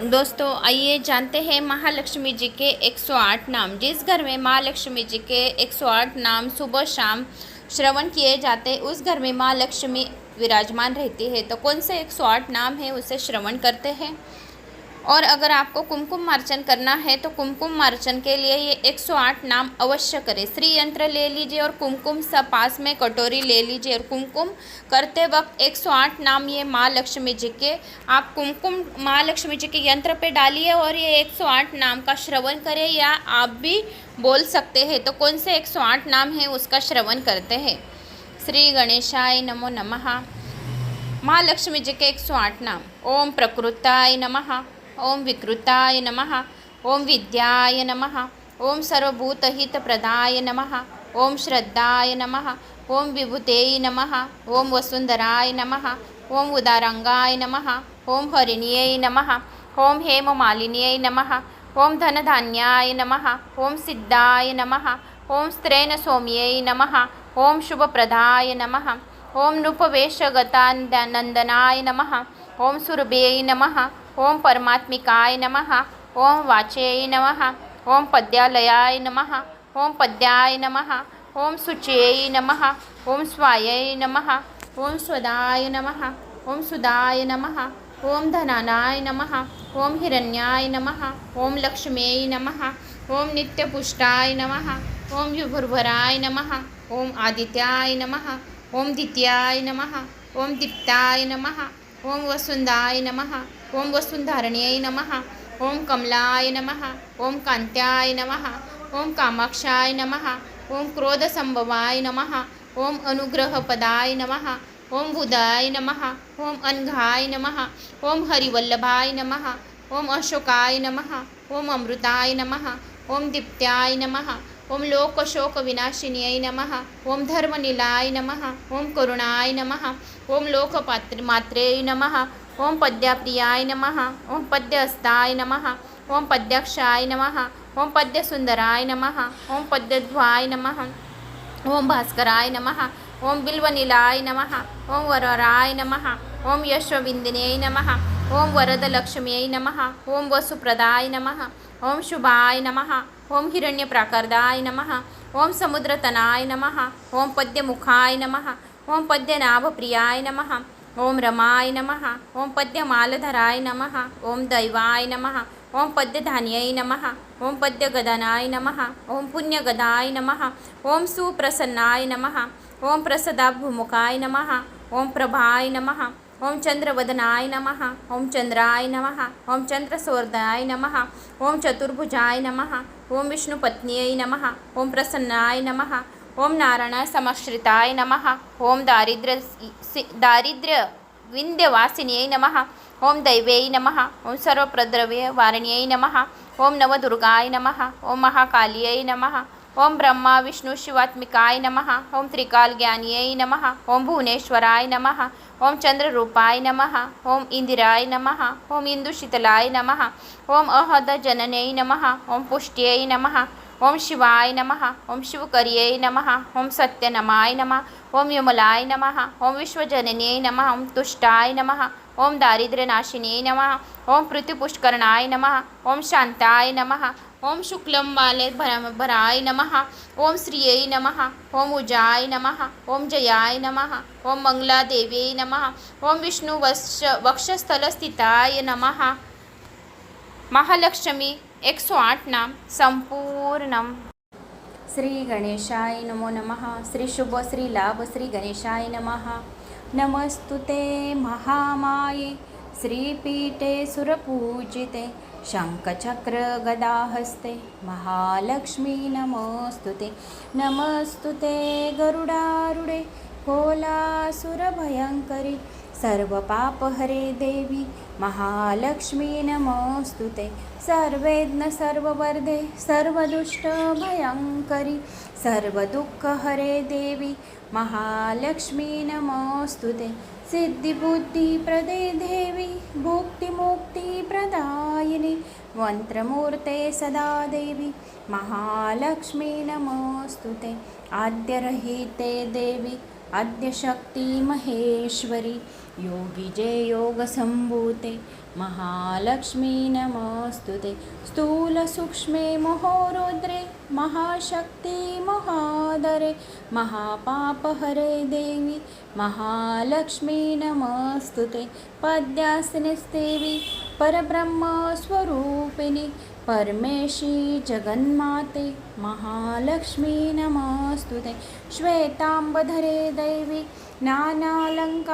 दोस्तों, आइए जानते हैं महालक्ष्मी जी के 108 नाम। जिस घर में महालक्ष्मी जी के 108 नाम सुबह शाम श्रवण किए जाते हैं उस घर में माँ लक्ष्मी विराजमान रहती है। तो कौन से 108 नाम है, उसे श्रवण करते हैं? और अगर आपको कुमकुम मार्चन करना है तो कुमकुम मार्चन के लिए ये 108 नाम अवश्य करें। श्री यंत्र ले लीजिए और कुमकुम सब पास में कटोरी ले लीजिए और कुमकुम करते वक्त 108 नाम ये माँ लक्ष्मी जी के। आप कुमकुम माँ लक्ष्मी जी के यंत्र पे डालिए और ये 108 नाम का श्रवण करें या आप भी बोल सकते हैं। तो कौन से 108 नाम है उसका श्रवण करते हैं। श्री गणेशाय नमो नमः। महालक्ष्मी जी के 108 नाम। ओम प्रकृताय नमः। ओम विकृताय नमः ओम विद्याय नमः ओम सर्वभूतहितप्रदाय नमः ओम श्रद्धाय नमः ओम विभूतेय नमः ओम वसुंधराय नमः ओम उदारंगाय नमः ओम हरिण्यै नमः ओम हेममालिन्यै नमः ओम धनधान्याय नमः ओम सिद्धाय नमः ओम स्त्रेण सौम्यै नमः ओम शुभप्रदाय नमः ओम नृपवेशगतानन्दनाय नमः ओम सुरभ्यै नमः ओम परमात्मिकाय नमः ओम वाचेय नमः ओम पद्यालयाय नमः ओम पद्याय नमः ओम शुच्यै नमः ओम स्वायै नमः ओम स्वदाय नमः ओम सुदाय नमः ओम धनानाय नमः ओम हिरण्याय नमः ओम लक्ष्मेय नमः ओम नित्यपुष्टाय नमः ओम विभुर्भराय नमः ओम आदित्याय नमः ओम द्वितीयाय नमः ओम दीप्ताय नमः ओम वसुंधाय नमः ओम वसुंधारण्यै नमः ओम कमलाय नमः ओम कांत्याय नमः ओम कामाक्षाय नमः ओम क्रोधसंभवाय नमः ओम अनुग्रहपदाय नमः ओम बुधाय नमः ओम अनघाय नमः ओम हरिवल्लभाय नमः ओम अशोकाय नमः ओम अमृताय नमः ओम दीप्त्याय नमः ओम लोकशोकविनाशिन्यै नमः ओम धर्मनिलाय नमः ओम करुणाय नमः ओम लोकपात्र मात्रे नमः ओम पद्याप्रियाय नमः ओम पद्यहस्ताय नमः ओम पद्याक्षाय नमः ओम पद्यसुंदराय नमः ओम पद्यध्वाय नमः ओम भास्कराय नमः ओम बिल्वनिलाय नमः ओम वरराय नमः ओम यशोविंदिने नमः ओम वरदलक्ष्म्यै नमः ओम वसुप्रदाय नमः ओम शुभाय नमः ओम हिरण्यप्राकर्दाय नमः ओम समुद्रतनाय नमः ओम पद्यमुखाय नमः ओम पद्यनाभप्रियाय नमः ओम रमाय नमः ओम पद्यमालधराय नमः ओम दैवाय नमः ओम पद्यधान्यै नमः ओम पद्यगदनाय नमः ओम पुण्यगदाय नमः ओम सुप्रसन्नाय नमः ओम प्रसदाभुमुखाय नमः ओम प्रभाय नमः ओम चंद्रवदनाय नमः ओम चंद्राय नमः ओम चंद्रसौर्दाय नमः ओम चतुर्भुजाय नमः ओम विष्णुपत्न्यै नमः ओम प्रसन्नाय नमः ओम नारायण समश्रिताय नमः ओम दारिद्र्य दारिद्र्य विंध्यवासिन्यै नमः ओम दैव्यै नमः ओम सर्वप्रद्रव्यवारिण्यै नमः ओम नवदुर्गाय नमः ओम महाकालियै नमः ओम ब्रह्मा विष्णु शिवात्मिकाय नमः ओम त्रिकालज्ञानियै नमः ओम भुवनेश्वराय नमः ओम चंद्ररूपाय नमः ओम इंदिराय नमः ओम इंदुशीतलाय नमः ओम अहदजननै नमः ओम पुष्ट्यै नमः ओम शिवाय नमः ओम शिवकर्यै नमः ओम सत्यनमाय नमः ओम विमलाय नमः ओम विश्वजनने नमः ओम तुष्टाय नमः ओम दारिद्र्यनाशिने नमः ओम पृथ्वीपुष्करणाय नमः ओम शांताय नमः ओम शुक्लं बाले भराय नमः ओम श्रियै नमः ओम उजाय नमः ओम जयाय नमः ओम मंगलादेव्यै नमः ओम विष्णुवक्ष वक्षस्थलस्थिताय नमः महालक्ष्मी एक सौ आठ नाम संपूर्णम। श्री गणेशाय नमो नमः। श्री शुभ श्री लाभ श्री गणेशाय नमः। नमस्तुते महामाये। श्रीपीठे सुरपूजिते। शङ्खचक्र गदाहस्ते। महालक्ष्मी नमस्तुते नमस्तुते सर्व पाप हरे देवी महालक्ष्मी नमस्तुते सर्वेज्ञ सर्ववर्धे सर्वदुष्टभयङ्करी सर्वदुःखहरे देवी महालक्ष्मी नमस्तुते सिद्धिबुद्धिप्रदे देवी भुक्तिमुक्तिप्रदायिनि मन्त्रमूर्ते सदा देवी महालक्ष्मी नमस्तुते आद्यरहिते देवी आद्यशक्ती महेश्वरी योगिजे योगसम्भूते महालक्ष्मी नमस्तुते स्थूलसूक्ष्मे महोरुद्रे महाशक्ति महादरे महापापहरे देवी महालक्ष्मी नमस्तुते पद्यासनस्तेवी परब्रह्मस्वरूपिणि परमेशी जगन्माते महालक्ष्मी नमस्तुते श्वेताम्बधरे दैवी नानालङ्कारभूषिते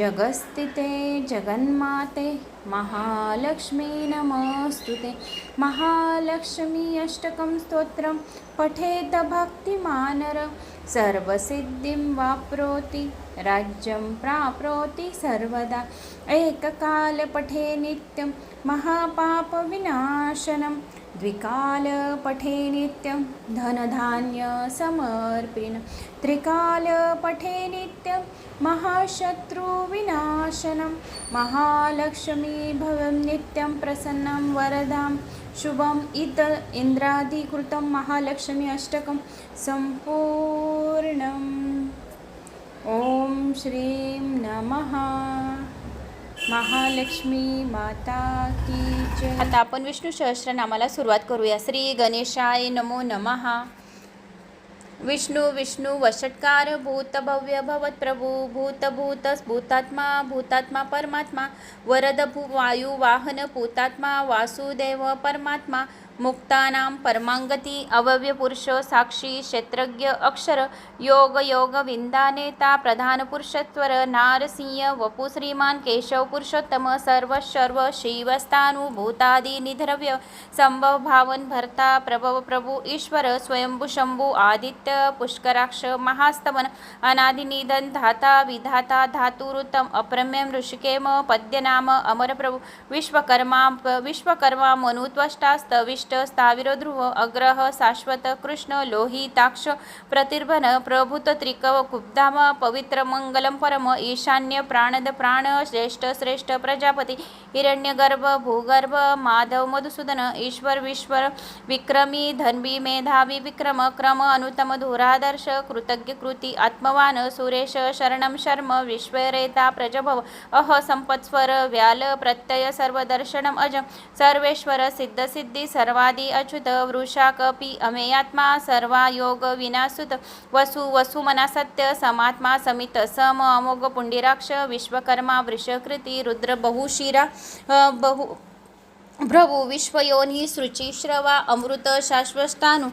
जगस्थिते जगन्माते। महालक्ष्मी नमस्तुते महालक्ष्मी अष्टकं स्तोत्रं। पठेत भक्तिमानर। सर्वसिद्धिं वाप्नोति। राज्यं प्राप्नोति सर्वदा। एककालपठे नित्यं। महापापविनाशनं। द्विकालपठे नित्यं धनधान्यसमर्पिण त्रिकालपठे नित्यं महाशत्रुविनाशनं। महालक्ष्मी भवं नित्यं प्रसन्नं वरदां। शुभम् इत इन्द्राधिकृतं महालक्ष्मी अष्टकं सम्पूर्णम्। ॐ श्रीं नमः। महालक्ष्मी माता की जय. आता आपण विष्णू सहस्रनामाला सुरुवात करूया. श्री गणेशाय नमो नमः. विष्णू विष्णू वषट्कार भूत भव्य भवत प्रभू भूत भूत भूतात्मा भूतात्मा परमात्मा वरद भू वायू वाहन भूतात्मा वासुदेव परमात्मा मुक्तानां परमाङ्गति अवव्यपुरुष साक्षी क्षेत्रज्ञ अक्षर योग योग विन्दानेता प्रधान पुरुषत्वर नारसिंह वपु श्रीमान केशव पुरुषोत्तम सर्वशर्व सर्व शिवस्थानुभूतादि निधरव्य संभव भावन भर्ता प्रभव प्रभु ईश्वर स्वयंभू आदित्य पुष्कराक्ष महास्तवन अनादिनिधन धाता विधाता धातुरुतम अप्रम्यम ऋषिकेम पद्यनाम अमरप्रभु विश्वकर्मा विश्वकर्मा मनुत्वष्टा अष्ट स्थाविर ध्रुव अग्रह शाश्वत कृष्ण लोहिताक्ष प्रतिर्भन प्रभूत त्रिकव कुब्धाम पवित्र मंगलम परम ईशान्य प्राणद प्राण श्रेष्ठ श्रेष्ठ प्रजापती हिरण्यगर्भ भूगर्भ माधव मधुसूदन ईश्वर विश्वर विक्रमी धन्वी मेधावी विक्रम क्रम अनुतम धुरादर्श कृतज्ञ कृती आत्मवान सुरेश शरणं शर्म विश्वरेता प्रजभव अह संपत्स्वर व्याल प्रत्यय सर्वदर्शनम अज सर्वेश्वर सिद्धसिद्धी सर्वादि अच्युत वृषा कपी अमेयात्मा सर्वा योग विनासुत वसु वसु मनासत्य समात्मा समित सम अमोघ पुंडिराक्ष विश्वकर्मा वृषकृती रुद्र बहुशिरा बहु प्रभू विश्वयोनी शुचिश्रवा अमृत शाश्वस्तानु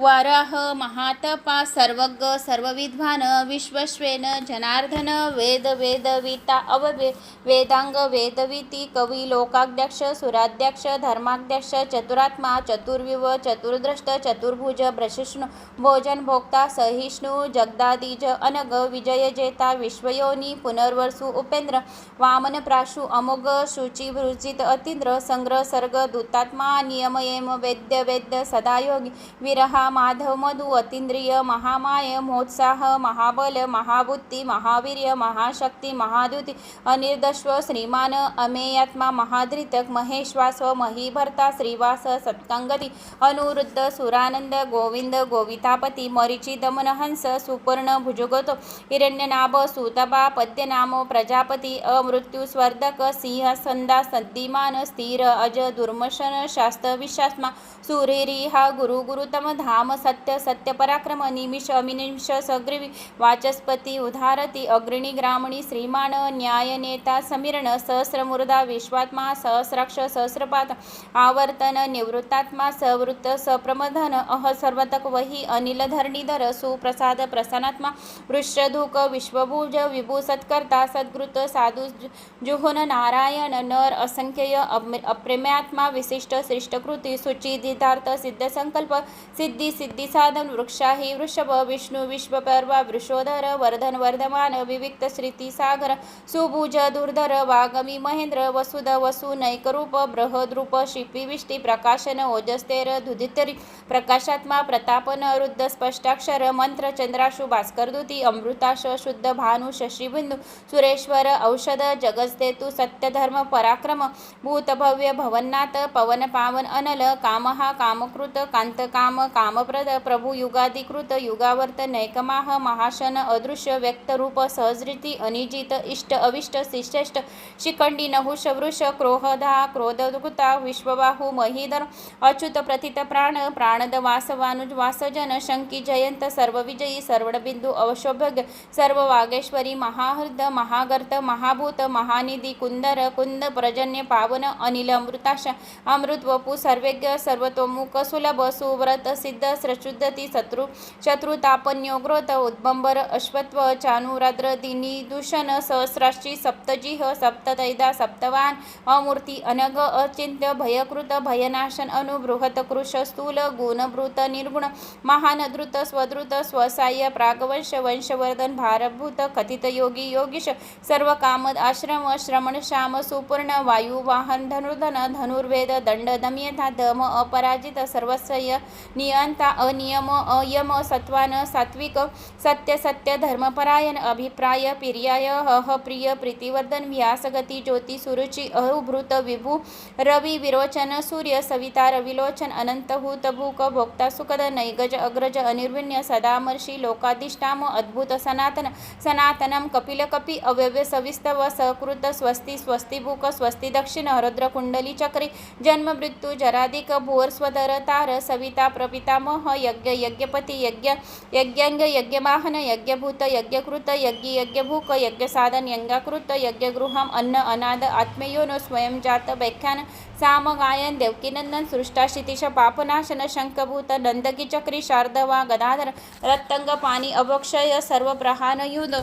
वाराह महातपा सर्वज्ञ सर्वविद्वान विश्वश्वेन जनार्दन वेद वेदविता अववे वेदांग वेदविती कवी लोकाध्यक्ष सुराध्यक्ष धर्माध्यक्ष चतुरात्मा चतुर्विव चतुर्द्रष्ट चतुर्भुज प्रशिष्णु भोजन भोक्ता सहिष्णु जगदादिज अनग विजयजेता विश्वयोनी पुनर्वसु उपेंद्र वामन प्राशु अमोघ शुचिभृजित अतींद्र संग्रह सर्ग दूतात्मा नियमयेम वेद्य वेद्य सदायोगी विरहा माधव मधु अतींद्रिय महामाय मोत्साह महाबल महाबुद्धी महावीर्य महाशक्ती महादुती अनिर्दश्व श्रीमान अमेयात्मा महाधृतक महेश्वास्व महीभर्ता श्रीवास सत्कांगती अनुरुद्ध सुरानंद गोविंद गोवितापती मरिची दमनहंस सुपर्ण भुजगतो हिरण्यनाभ सुतबा पद्यनामो प्रजापती अमृत्युस्वर्धक सिंह संदा सद्दिमान स्थिर अज दुर्मशन शास्त्र विशास्मा सुरेरी हा गुरु गुरुतम धाम सत्य सत्य पराक्रम निमिष अमिनिमिष सग्रीवी वाचस्पती उधारती अग्रणी ग्रामणी श्रीमान न्याय नेता समीरण सहस्रमुर्धा विश्वात्मा सहस्राक्ष सहस्रपात आवर्तन निवृत्तात्मा सवृत्त सप्रमधन अह सर्वतक वही अनिल धरणीधर सुप्रसाद प्रसन्नात्मा वृषधुक विश्वभुज विभू सत्कर्ता सद्गृत साधु जुहोन नारायण नर असंख्य अप्रेम्यात्मा विशिष्ट श्रेष्ठकृती सुचिदितार्थ सिद्ध संकल्प सिद्ध सिद्धी साधन वृक्षाही वृषभ विष्णू विश्वपर्वा वृषोधर वर्धन वर्धमान विविक्त श्रीती सागर सुभुज दुर्धर वागमी महेंद्र वसुध वसु नैकरूप बृहद्रूप शिपी विष्टी प्रकाशन ओजस्तेर धुदितरी प्रकाशात्मा प्रतापन रुद्ध स्पष्टाक्षर मंत्र चंद्राशु भास्करदुती अमृताश शुद्ध भानु शशीबिंदू सुरेश्वर औषध जगस्तेतु सत्यधर्म पराक्रम भूतभव्य भवन्नाथ पवन पावन अनल कामहा कामकृत कांतकाम काम कामप्रद प्रभू युगाधिकृत युगावर्त नैकमाह महाशन अदृश्य व्यक्तरूप सहजरीती अनिजित इष्ट अविष्ट शिष्टेष्ट शिखंडी नहुष वृष क्रोहधा क्रोधकृता विश्वबाहू महीधर अच्युत प्रथित प्राण प्राणद वासवानुज वासजन शंकी जयंत सर्वविजयी सर्वणबिंदू अवशोभग सर्व वागेश्वरी महाहृद महागर्त महाभूत महानिधी कुंदर कुंद पर्जन्य पावन अनिल अमृताश अमृत वपू सर्वेज्ञ सर्वतोमुख सुलभ सुव्रत सिद्ध सृशुद्धती शत्रु. शत्रुतापन्योग्रोत उद्बंबर अश्वत्व चानुराद्र दिनी दूषण सहस्राशी सप्तजिह सप्ततैदा सप्तवान अमूर्ती अनग अचिंत्य भयकृत भयनाशन अनुबृहत कृश स्थूल गुणभृत निर्गुण महान द्रुत स्वधृत स्वसाय प्रागवंश वंशवर्धन भारभूत कथित योगी योगीश सर्व कामद आश्रम श्रमण श्याम सुपूर्ण वायू वाहन धनुर्धन धनुर्वेद दंड दम्यता दम अपराजित सर्वस्य नियन नियंता अनियम अयम सत्वान सात्विक सत्य सत्य धर्मपरायण अभिप्राय पिर्याय हह प्रिय प्रीतिवर्धन व्यासगती ज्योती सुरुची अहुभृत विभू रवी विरोचन सूर्य सविता रविलोचन अनंत हूत भूक भोक्ता सुखद नैगज अग्रज अनिर्विण्य सदामर्षी लोकाधिष्ठाम अद्भुत सनातन सनातनम कपिल कपी अव्यव्य सविस्तव सकृत स्वस्ती स्वस्तिभूक स्वस्ती दक्षिण हरद्र कुंडली चक्री जन्म मृत्यू जराधिक भुवर्स्वधर तार सविता प्रपिता प्रपितामह यज्ञ यज्ञपति यज्ञ यज्ञांग यज्ञवाहन यज्ञभूत यज्ञकृत यज्ञ यज्ञभूक यज्ञसाधन यज्ञाकृत यज्ञगृहम अन्न अनाद आत्मयोनो स्वयंजात व्याख्यान सामगायन देवकीनंदन सृष्टा क्षितिश पापनाशन शंखभूत नंदकी चक्री शारदवा गदाधर रत्तंग पाणी अवक्षय सर्व प्रहानयुध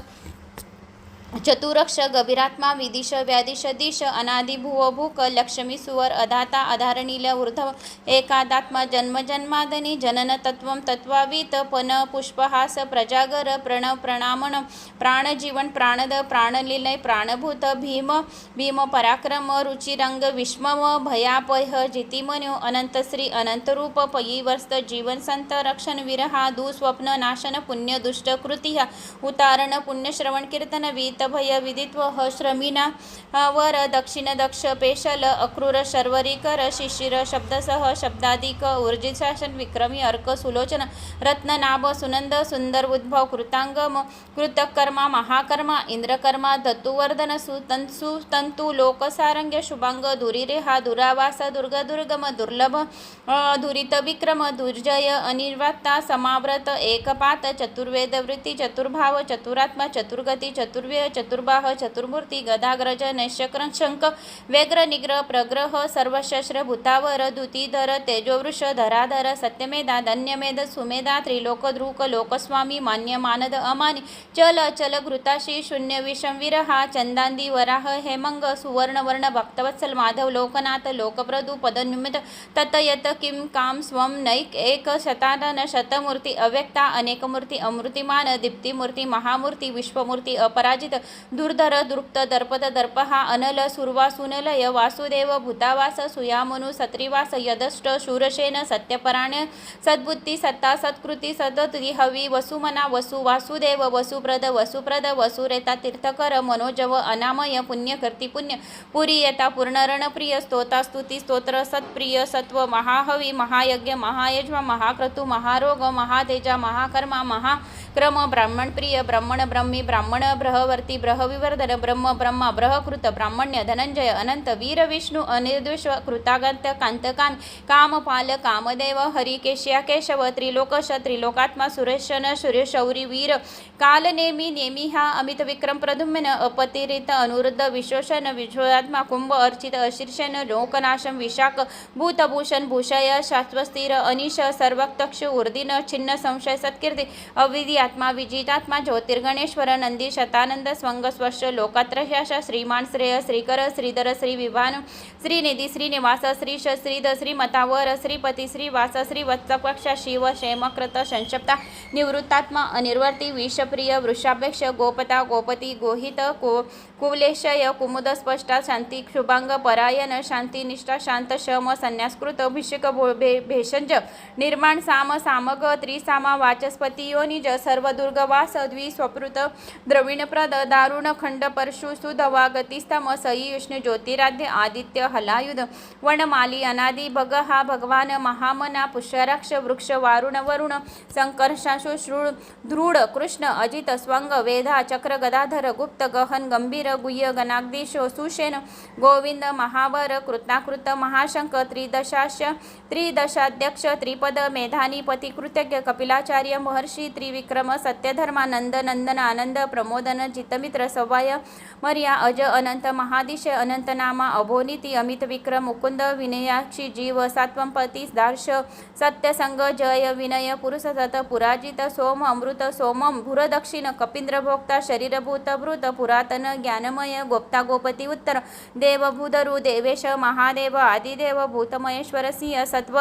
चतुरक्ष गभीरात्मा विदिश व्यादिश दिश अनादि भुव भूक लक्ष्मी सुवर अधाता अधारणील ऊर्ध्व एकादात्मा जन्म जन्मादनी जनन तत्वं तत्वावीत पन पुष्पहास प्रजागर प्रणव प्रणामण प्राणजीवन प्राणद प्राणलीलय प्राणभूत भीम भीम पराक्रम रुचिरंग विष्मव भयापह जितिमन्यो अनंतश्री अनंतरूप पयीवर्स्त जीवन संत रक्षण विरहा दुःस्वप्न नाशन पुण्य दुष्ट कृती उतारण पुण्यश्रवण कीर्तन वीत भय विदित्व ह श्रमिना वर दक्षिण दक्ष पेशल अक्रूर शर्वरीकर शिशिर शब्दसह शब्दाधिक ऊर्जित शासन विक्रमी अर्क सुलोचन रत्ननाभ सुनंद सुंदर उद्भव कृतांगम कृतकर्मा महाकर्मा इंद्रकर्मा दत्तुवर्धन सुतंसु तंतु लोकसारंग्य शुभांग दुरीरेहा दुरावास दुर्ग दुर्गम दुर्लभ दुरित विक्रम दुर्जय अनिर्वाता समाव्रत एकपात चतुर्वेद वृत्ती चतुर्भाव चतुरात्मा चतुर्गती चतुर्व्य चतुर्बाह चतुर्मूर्ती गदाग्रज नैश्यक्र शंख व्यग्र निग्रह प्रग्रह सर्वशस्त्र भूतावर दुतीधर तेजोवृष धराधर सत्यमेधा धन्यमेध सुमेधा त्रिलोकद्रुक लोकस्वामी मान्य मानद अमानी चल अचल घृताशी शून्य विषम विरहा चंदांदी वराह हेमंग सुवर्णवर्ण भक्तवत्सल माधव लोकनाथ लोकप्रदू पदनिमित ततयत किं काम स्वम नैक एक शतानन शतमूर्ती अव्यक्ता अनेकमूर्ती अमृतिमान दीप्तिमूर्ती महामूर्ती विश्वमूर्ती अपराजित दुर्धर दृप्त दर्पद हा अनल सुरवासुनलय वासुदेव भूतावास सुयामनु सत्रिवास यदष्ट शूरसेन सत्यपराण सद्बुद्धी सत्ता सत्कृती सदती हवी वसुमना वसु वासुदेव वसुप्रद वसुप्रद वसुरेता तीर्थकर मनोजव अनामय पुण्यकर्ती पुण्य पुरी येता पूर्णरणप्रिय स्तोता स्तुती स्तोत्र सत्प्रिय सत्व महाहवी महायज्ञ महायज्वा महाक्रतु महारोग महातेजा महाकर्मा महा महाक्रम ब्राह्मणप्रिय ब्राह्मण ब्रह्मी ब्राह्मण ब्रहवर्ती ब्रहविवर्धन ब्रह्म ब्रह्मा ब्रहकृत ब्राह्मण्य धनंजय अनंत वीर विष्णू अनिर्दुष कृतागंत कांतकान कामपाल कामदेव हरिकेश्या केशव त्रिलोकश त्रिलोकात्मा सुरेशन सूर्यशौरी वीर काल नेमी नेमी हा अमित विक्रम प्रद्युम्न अपतिरित अनुरुद्ध विशोषण विश्वात्मा कुंभ अर्चित अशीर्षण लोकनाशम विशाख भूतभूषण भूषय शाश्वस्थिर अनिश सर्वक्तक्ष उर्दिन छिन्न संशय सत्कीर्ती अविद्या आत्मा विजितात्मा ज्योतिर्गणेश्वर नंदी शतानंद स्वंग स्वश लोकात्रशाश श्रीमान श्रेय श्रीकर श्रीधर श्री विभान श्रीनिधी श्रीनिवास श्री श्रीश श्री मतावर श्रीपती श्रीवास श्री वत्सपक्ष शिव क्षेमकृत संशप्ता निवृत्तात्मा अनिर्वर्ती विषप्रिय वृषापेक्ष गोपता गोपती गोहित को कुवलेशय कुमुद स्पष्टा शांती शुभांग परायण शांतीनिष्ठा शांत शम संन्यासकृत अभिषेक भो- भे भेषज निर्माण साम सामग त्रिसामा वाचस्पती योनिज सर्व दुर्गवास द्वि स्वपृत द्रविणप्रद दारुण खंड परशु सुधवा गतिस्तम सई विष्णू ज्योतिराध्य आदित्य हलायुध वनमाली अनादि भग हा भगवान महामना पुष्यराक्ष वृक्ष वारुण वरुण संकर्षाशु श्रुळ दृढ कृष्ण अजित स्वंग वेधा चक्र गदाधर गुप्त गहन गंभीर गुह्य गणाग्दिश सुशेन गोविंद महावर कृताकृत महाशंक त्रिदशाश त्रिदशाध्यक्ष त्रिपद मेधानी पती कृतज्ञ कपिलाचार्य महर्षी त्रिविक्रम सत्यधर्मानंद नंदन आनंद प्रमोदन जितमित्र सवाय मर्या अज अनंत महादिशय अनंतनामा अभोनिती अमित विक्रम मुकुंद विनयाक्षी जीव सात्वंपती दार्श सत्यसंग जय विनय पुरुषसत पुराजित सोम अमृत सोमम भूरदक्षिण कपिंद्रभोक्ता शरीरभूत भृत पुरातन ज्ञानमय गोप्ता गोपती उत्तर देवभूधरू देवेश महादेव आदिदेव भूतमहेश्वर सिंह सत्व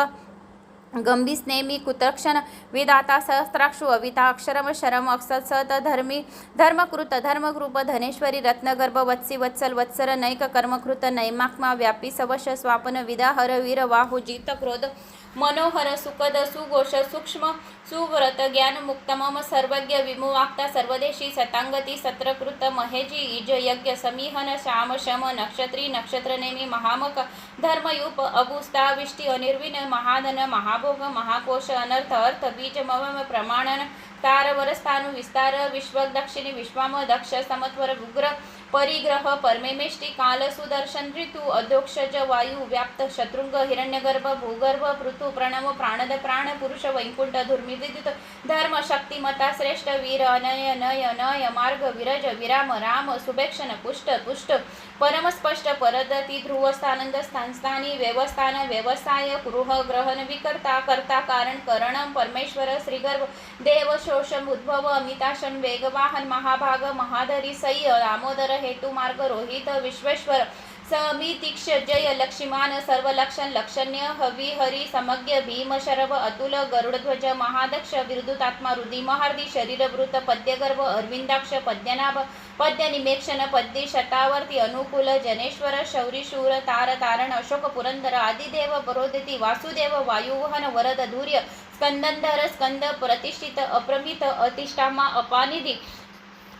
गंभीर नेमी कुतक्षण विदाता सहस्राक्षु अविता अक्षरम शरम अक्षसत धर्मी धर्मकृत धर्मकृप धनेश्वरी रत्नगर्भ वत्सी वत्सल वत्सर नैक कर्मकृत नैमाक्मा व्यापी सवश स्वापन विदा हर वीर वाहु जित क्रोध मनोहर सुखद सुघोष सूक्ष्म सुव्रत ज्ञानमुक्त मम सर्वज्ञ विमुवाक्ता सर्वदेशी सतांगती सत्रकृत महेजी इज यज्ञ समीहन श्याम शम नक्षत्री नक्षत्रनेमी महामक धर्मयूप अगुस्ता विष्टी अनिर्विन महाधन महाभोग महाकोश अनर्थ अर्थ बीज मम प्रमाणन तार वरस्थानु विस्तार विश्व दक्षिणी विश्वाम दक्ष समत्वर उग्र परिग्रह परमेमेष्टी काल सुदर्शन ऋतू अधोक्षज वायू व्याप्त शत्रुंग हिरण्यगर्भ भूगर्भ पृथु प्रणव प्राणद प्राण पुरुष वैकुंठ धुर्मी विद्युत धर्म शक्तिमता श्रेष्ठ वीर अनय नय नय मार्ग विरज विराम राम सुभेक्षण पुष्ट पुष्ट परमस्पष्ट परदती ध्रुवस्थानंद स्थानस्थानी व्यवस्थान व्यवसाय गृह ग्रहण विकर्ता कर्ता कारण करण परमेश्वर श्रीगर्भ देव शोषम उद्भव अमिताशन वेगवाहन महाभाग महाधरी सय्य दामोदर हेतु मार्ग रोहित विश्वेश्वर समितिक्ष जय लक्ष्मीमान सर्वलक्षण लक्षण्य हवी हरी समज्ञ भीम शरभ अतुल गरुडध्वज महादक्ष विरुदुतात्मा रुदी महार्दी शरीरभृत पद्यगर्भ अरविंदाक्ष पद्यनाभ पद्य निमेक्षण पद्य शतावर्ती अनुकूल जनेश्वर शौरीशूर तार तारण अशोक पुरंदर आदिदेव बरोदिती वासुदेव वायुवहन वरद धूर्य स्कंदंधर स्कंद प्रतिष्ठित अप्रमित अतिष्ठामा अपानिधी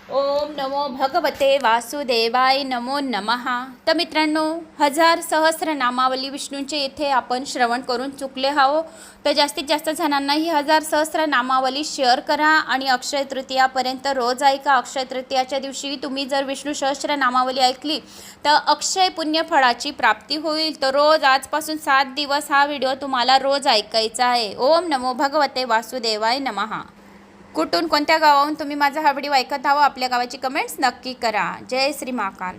ओम नमो भगवते वासुदेवाय नमो नमः. तर मित्रांनो हजार सहस्र नामावली विष्णूंचे इथे आपण श्रवण करून चुकले आहो तर जास्तीत जास्त जणांना ही हजार सहस्र नामावली शेअर करा आणि अक्षय तृतीयापर्यंत रोज ऐका. अक्षय तृतीयाच्या दिवशी तुम्ही जर विष्णू सहस्र नामावली ऐकली तर अक्षय पुण्यफळाची प्राप्ती होईल. तर रोज आजपासून सात दिवस हा व्हिडिओ तुम्हाला रोज ऐकायचा आहे. ओम नमो भगवते वासुदेवाय नमः. कुठून कोणत्या गावाहून तुम्ही माझा हा व्हिडिओ ऐकत आहो आपल्या गावाची कमेंट्स नक्की करा. जय श्री महाकाल.